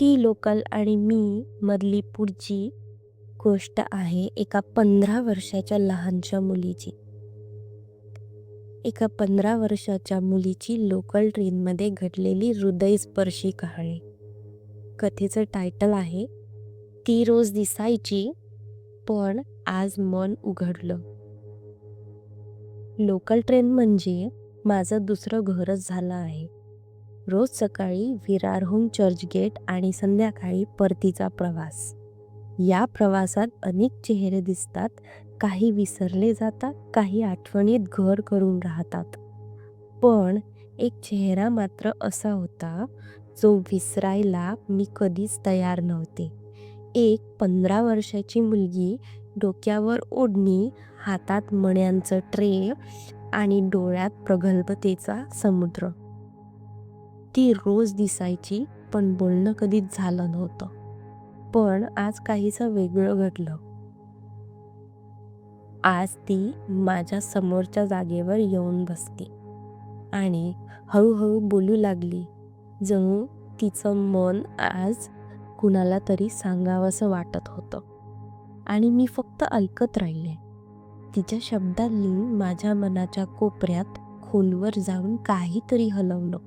ती लोकल आणि मी मधली पुढची गोष्ट आहे एका पंधरा वर्षाच्या लहानशा मुलीची. एका पंधरा वर्षाच्या मुलीची लोकल ट्रेनमध्ये घडलेली हृदयस्पर्शी कहाणी. कथेचं टायटल आहे ती रोज दिसायची पण आज मन उघडलं. लोकल ट्रेन म्हणजे माझं दुसरं घरच झालं आहे. रोज सकाळी विरारहून चर्चगेट आणि संध्याकाळी परतीचा प्रवास. या प्रवासात अनेक चेहरे दिसतात काही विसरले जातात काही आठवणीत घर करून राहतात. पण एक चेहरा मात्र असा होता जो विसरायला मी कधीच तयार नव्हते. एक पंधरा वर्षाची मुलगी डोक्यावर ओढणी हातात मण्यांचं ट्रे आणि डोळ्यात प्रगल्भतेचा समुद्र. ती रोज दिसायची पण बोलणं कधीच झालं नव्हतं. पण आज काहीसं वेगळं घडलं. आज ती माझ्या समोरच्या जागेवर येऊन बसली आणि हळूहळू बोलू लागली जणू तिचं मन आज कुणाला तरी सांगावंसं वाटत होतं आणि मी फक्त ऐकत राहिले. तिच्या शब्दांनी माझ्या मनाच्या कोपऱ्यात खोलवर जाऊन काहीतरी हलवलं.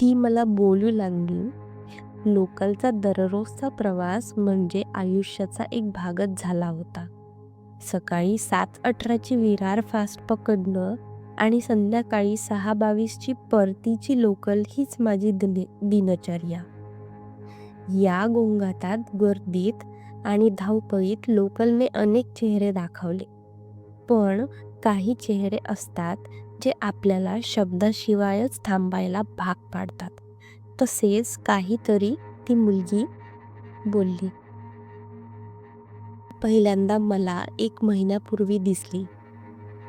ती मला बोलू लागली. लोकलचा दररोजचा प्रवास म्हणजे आयुष्याचा एक भागच झाला होता. सकाळी सात अठराची विरार फास्ट पकडणं आणि संध्याकाळी सहा बावीसची परतीची लोकल हीच माझी दिन दिनचर्या. या गोंगातात गर्दीत आणि धावपळीत लोकलने अनेक चेहरे दाखवले. पण काही चेहरे असतात जे आपल्याला शब्दाशिवायच थांबायला भाग पाडतात. तसेच काहीतरी ती मुलगी बोलली. पहिल्यांदा मला एक महिन्यापूर्वी दिसली.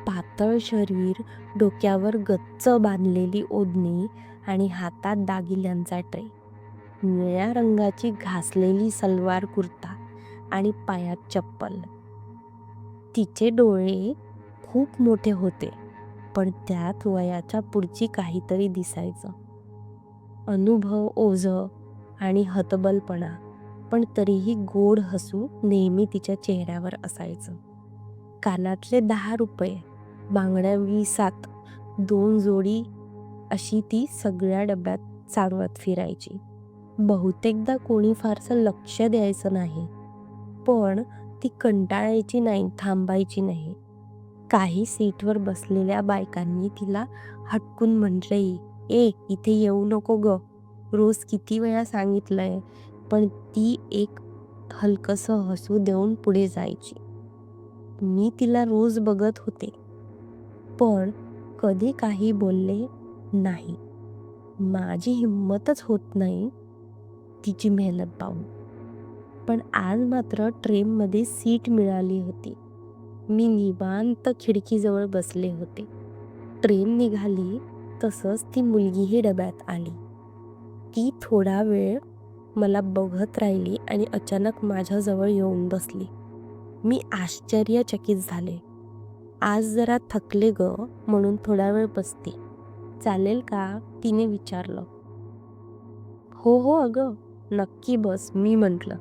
पातळ शरीर डोक्यावर गच्च बांधलेली ओढणी आणि हातात दागिल्यांचा ट्रे. निळ्या रंगाची घासलेली सलवार कुर्ता आणि पायात चप्पल. तिचे डोळे खूप मोठे होते. पण त्यात वयाच्या पुढची काहीतरी दिसायचं. अनुभव ओझ आणि हतबलपणा पण तरीही गोड हसू नेहमी तिच्या चेहऱ्यावर असायचं. कानातले दहा रुपये बांगड्या विसात दोन जोडी अशी ती सगळ्या डब्यात चालवत फिरायची. बहुतेकदा कोणी फारसं लक्ष द्यायचं नाही पण ती कंटाळायची नाही थांबायची नाही. काही सीटवर बसलेल्या बायकांनी तिला हटकून म्हटले ए इथे येऊ नको ग. रोज किती वेळा सांगितलंय पण ती एक हलकंसं हसू देऊन पुढे जायची. मी तिला रोज बघत होते पण कधी काही बोलले नाही. माझी हिंमतच होत नाही तिची मेहनत पाहून. पण आज मात्र ट्रेनमध्ये सीट मिळाली होती. मी निवांत खिडकीजवळ बसले होते. ट्रेन निघाली तसंच ती मुलगीही डब्यात आली. ती थोडा वेळ मला बघत राहिली आणि अचानक माझ्याजवळ येऊन बसली. मी आश्चर्यचकित झाले. आज जरा थकले ग म्हणून थोडा वेळ बसते. चालेल का? तिने विचारलं. हो हो अगं. नक्की बस मी म्हटलं.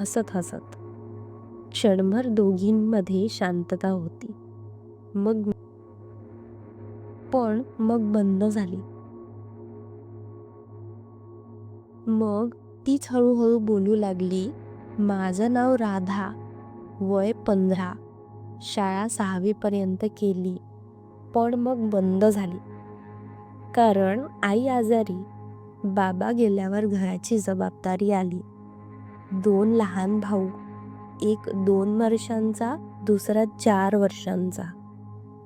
हसत हसत. क्षणभर दोघींमध्ये शांतता होती. मग पण मग बंद झाली. मग तीच हळूहळू बोलू लागली माझं नाव राधा वय पंधरा शाळा सहावीपर्यंत केली पण मग बंद झाली. कारण आई आजारी बाबा गेल्यावर घराची जबाबदारी आली. दोन लहान भाऊ एक दोन वर्षांचा दुसरा चार वर्षांचा.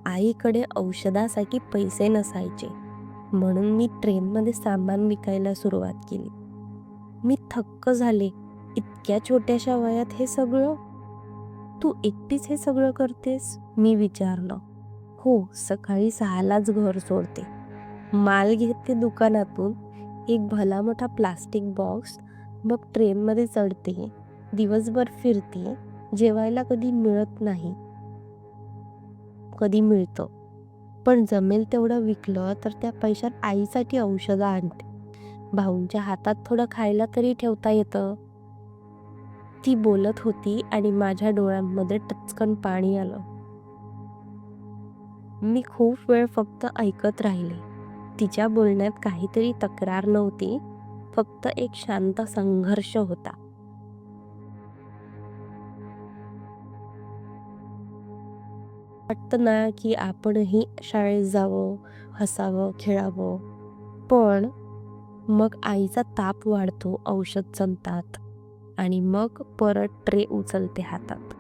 आईकडे औषधासाठी पैसे नसायचे. म्हणून मी ट्रेनमध्ये सामान विकायला सुरुवात केली. मी थक्क झाले. इतक्या छोट्याशा वयात हे सगळं? तू एकटीच हे सगळं करतेस? मी विचारलं. हो सकाळी सहालाच घर सोडते. माल घेते दुकानातून. एक भला मोठा प्लास्टिक बॉक्स. मग ट्रेनमध्ये चढते. दिवसभर फिरते जेवायला कधी मिळत नाही. कधी मिळतं. पण जमेल तेवढं विकलं तर त्या पैशात आईसाठी औषधं आणते. भाऊंच्या हातात थोडं खायला तरी ठेवता येतं. ती बोलत होती आणि माझ्या डोळ्यांमध्ये टचकन पाणी आलं. मी खूप वेळ फक्त ऐकत राहिले. तिच्या बोलण्यात काहीतरी तक्रार नव्हती. फक्त एक शांत संघर्ष होता. वाटतं ना की आपणही शाळेत जावं हसावं खेळावं. पण मग आईचा ताप वाढतो औषध संपतात आणि मग परत ट्रे उचलते हातात.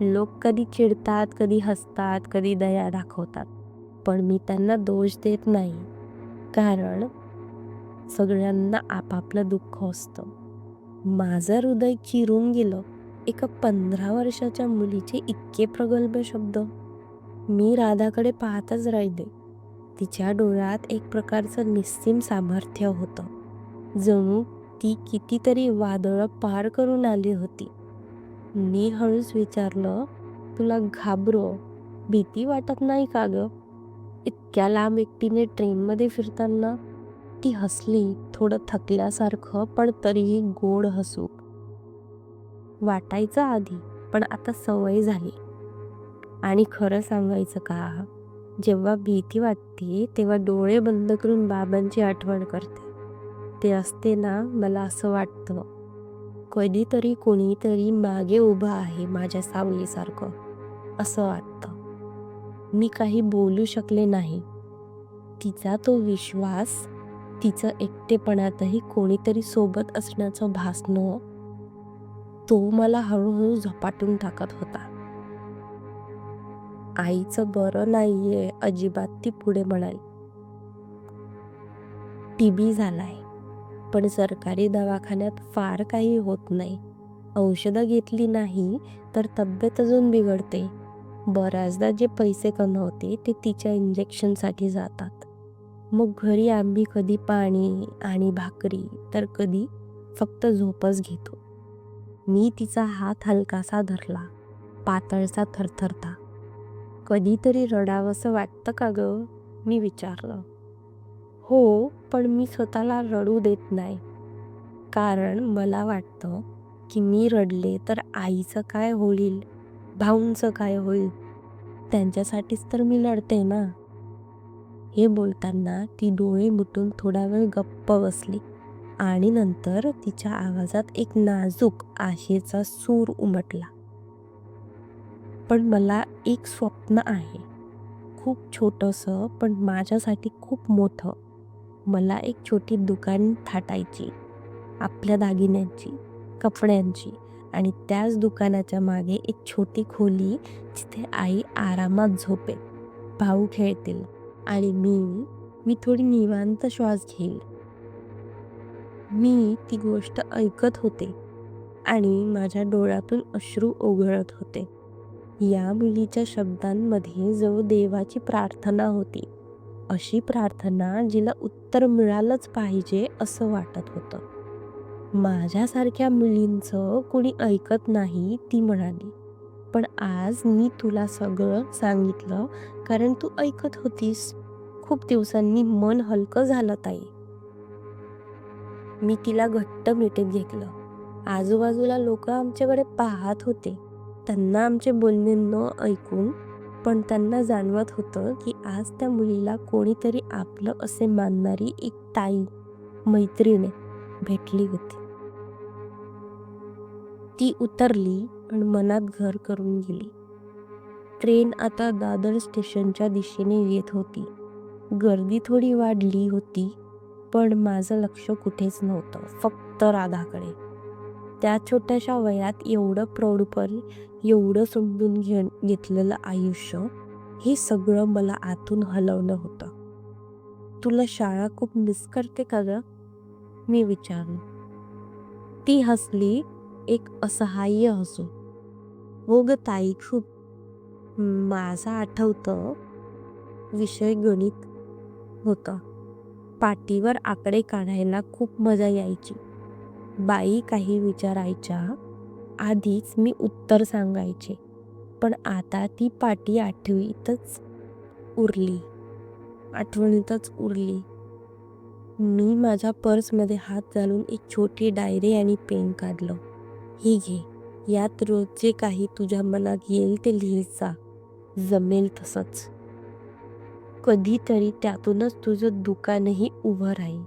लोक कधी चिडतात कधी हसतात कधी दया दाखवतात. पण मी त्यांना दोष देत नाही. कारण सगळ्यांना आपापलं दुःख असतं. माझं हृदय चिरून गेलं. एका पंधरा वर्षाच्या मुलीचे इतके प्रगल्भ शब्द. मी राधाकडे पाहतच राहिले. तिच्या डोळ्यात एक प्रकारचं निस्सीम सामर्थ्य होतं. जणू ती कितीतरी वादळं पार करून आली होती. मी हळूच विचारलं तुला घाबरो? भीती वाटत नाही का ग? इतक्या लांब एकटीने ट्रेनमध्ये फिरताना ती हसली थोडं थकल्यासारखं पण तरीही गोड हसू. वाटायचं आधी पण आता सवय झाली. आणि खरं सांगायचं का? जेव्हा भीती वाटते तेव्हा डोळे बंद करून बाबांची आठवण करते. ते असते ना मला असं वाटतं. कधीतरी कोणीतरी मागे उभं आहे माझ्या सावलीसारखं असं वाटतं. मी काही बोलू शकले नाही. तिचा तो विश्वास तिचं एकटेपणातही कोणीतरी सोबत असण्याचं भासणं तो मला हळूहळू झपाटून टाकत होता. आईचं बरं नाहीये अजिबात ती पुढे म्हणाली. टीबी झालाय पण सरकारी दवाखान्यात फार काही होत नाही. औषधं घेतली नाही तर तब्येत अजून बिघडते. बऱ्याचदा जे पैसे कमवते ते तिच्या इंजेक्शनसाठी जातात. मग घरी आम्ही कधी पाणी आणि भाकरी तर कधी फक्त झोपच घेतो. मी तिचा हात हलकासा धरला. पातळसा थरथरता. कधीतरी रडावंसं वाटतं का ग? मी विचारलं. हो पण मी स्वतःला रडू देत नाही. कारण मला वाटतं की मी रडले तर आईचं काय होईल? भाऊंचं काय होईल? त्यांच्यासाठीच तर मी लढते ना? हे बोलताना ती डोळे मिटून थोडा वेळ गप्प बसली. आणि नंतर तिच्या आवाजात एक नाजूक आशेचा सूर उमटला. पण मला एक स्वप्न आहे. खूप छोटंसं पण माझ्यासाठी खूप मोठं. मला एक छोटी दुकान थाटायची. आपल्या दागिन्यांची कपड्यांची आणि त्याच दुकानाच्या मागे एक छोटी खोली जिथे आई आरामात झोपे भाऊ खेळतील आणि मी मी थोडी निवांत श्वास घेईल. मी ती गोष्ट ऐकत होते आणि माझ्या डोळ्यातून अश्रू ओघळत होते. या मुलीच्या शब्दांमध्ये जवळ देवाची प्रार्थना होती अशी प्रार्थना जिला उत्तर मिळालंच पाहिजे असं वाटत होतं. माझ्यासारख्या मुलींचं कुणी ऐकत नाही ती म्हणाली पण आज मी तुला सगळं सांगितलं कारण तू ऐकत होतीस. खूप दिवसांनी मन हलकं झालं ताई. मी तिला घट्ट मिठीत घेतलं. आजूबाजूला लोक आमच्याकडे पाहत होते. त्यांना आमचे बोलणे न ऐकून पण त्यांना जाणवत होतं की आज त्या मुलीला कोणीतरी आपलं असे मानणारी एक ताई मैत्रिणी भेटली होती. ती उतरली आणि मनात घर करून गेली. ट्रेन आता दादर स्टेशनच्या दिशेने येत होती. गर्दी थोडी वाढली होती. पण माझं लक्ष कुठेच नव्हतं फक्त राधाकडे. त्या छोट्याशा वयात एवढं प्रौढपण एवढं समजून घे घेतलेलं आयुष्य हे सगळं मला आतून हलवलं होतं. तुला शाळा खूप मिस करते का ग? मी विचारलं. ती हसली एक असहाय्य हसू. हो ग ताई खूप. माझं आठवतं विषय गणित होता. पाटीवर आकडे काढायला खूप मजा यायची. बाई काही विचारायच्या आधीच मी उत्तर सांगायचे पण आता ती पाटी आठवीतच उरली. आठवणीतच उरली. मी माझ्या पर्समध्ये हात घालून एक छोटी डायरी आणि पेन काढलं. हे घे यात रोज जे काही तुझ्या मनात येईल ते लिहित जा. जमेल तसंच. कधीतरी त्यातूनच तुझं दुकानही उभं राहील.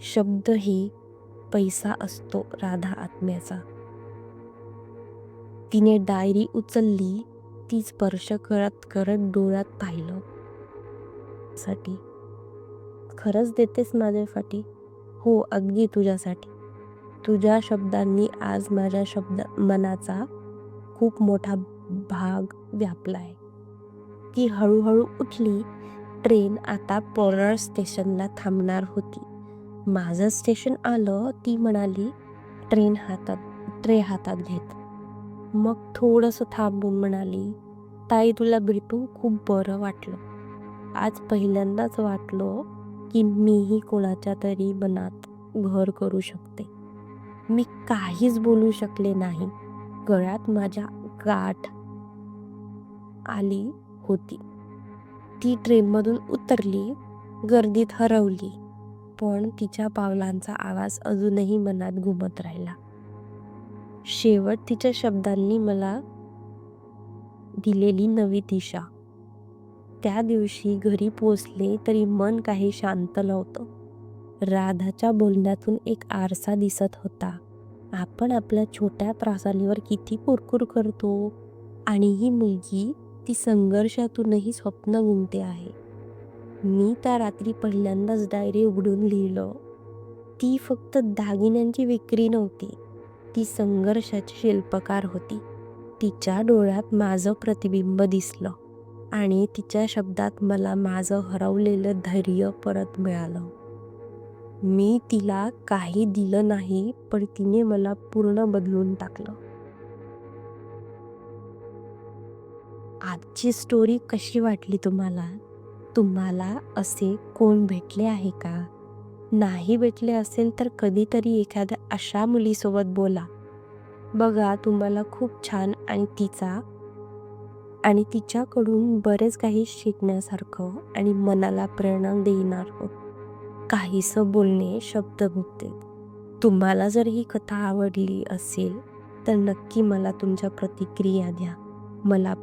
शब्दही पैसा असतो राधा आत्म्याचा. तिने डायरी उचलली ती स्पर्श करत करत डोळ्यात पाहिलं. साठी. खरंच देतेस माझ्यासाठी हो अगदी तुझ्यासाठी. तुझ्या शब्दांनी आज माझ्या शब्द मनाचा खूप मोठा भाग व्यापला आहे ती हळूहळू उठली ट्रेन आता पोरळ स्टेशनला थांबणार होती. माझं स्टेशन आलं ती म्हणाली ट्रेन हातात ट्रे हातात घेत. मग थोडंसं थांबून म्हणाली ताई तुला भेटून खूप बरं वाटलं. आज पहिल्यांदाच वाटलं की मीही कोणाच्या तरी मनात घर करू शकते. मी काहीच बोलू शकले नाही. गळ्यात माझ्या गाठ आली होती. ती ट्रेनमधून उतरली गर्दीत हरवली पण तिच्या पावलांचा आवाज अजूनही मनात घुमत राहिला. शेवट तिच्या शब्दांनी मला दिलेली नवी दिशा. त्या दिवशी घरी पोचले तरी मन काही शांत नव्हतं. राधाच्या बोलण्यातून एक आरसा दिसत होता. आपण आपल्या छोट्या त्रासांवर किती कुरकुर करतो? आणि ही मुलगी ती संघर्षातूनही स्वप्न गुंतते आहे. मी त्या रात्री पहिल्यांदाच डायरी उघडून लिहिलं. ती फक्त दागिन्यांची विक्री नव्हती ती संघर्षाची शिल्पकार होती. तिच्या डोळ्यात माझं प्रतिबिंब दिसलं आणि तिच्या शब्दात मला माझं हरवलेलं धैर्य परत मिळालं. मी तिला काही दिलं नाही पण तिने मला पूर्ण बदलून टाकलं. आजची स्टोरी कशी वाटली तुम्हाला? तुम्हाला असे कोण भेटले आहे का? नाही भेटले असेल तर कधीतरी एखाद्या अशा मुलीसोबत बोला. बघा तुम्हाला खूप छान आणि तिचा आणि तिच्याकडून बरेच काही शिकण्यासारखं आणि मनाला प्रेरणा देणार हो. काहीसं बोलणे शब्द भुकते तुम्हाला जर ही कथा आवडली असेल तर नक्की मला तुमच्या प्रतिक्रिया द्या. मला